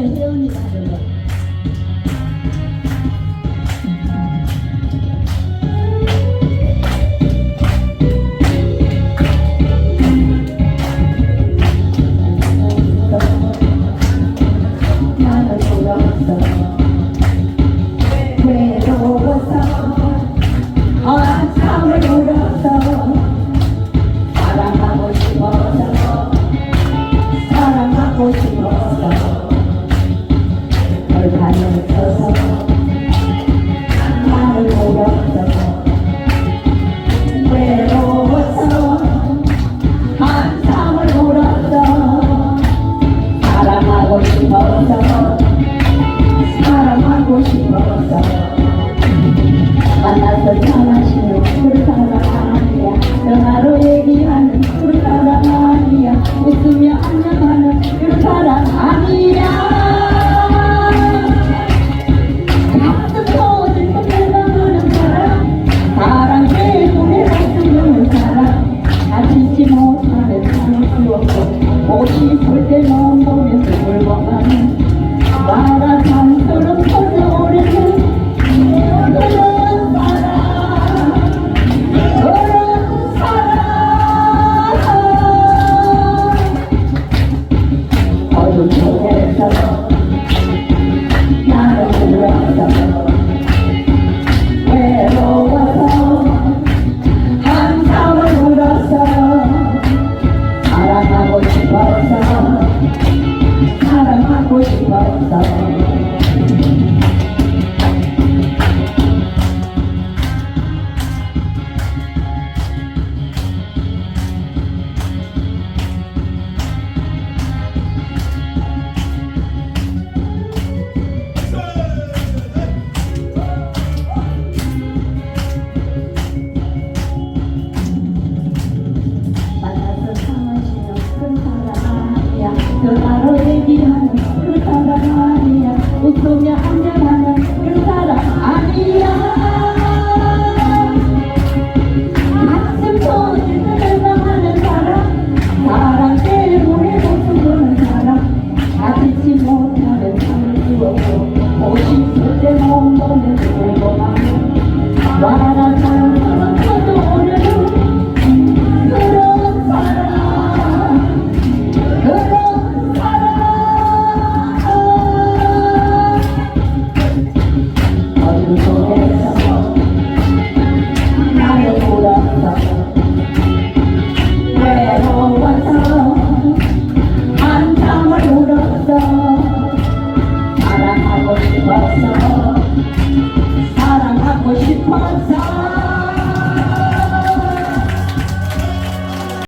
I feel. 나는 펴서 간만을 보였던 외로워서 한참을 울었던 사랑하고 싶어서 사랑하고 싶어서 만나서 편하시는 불쌍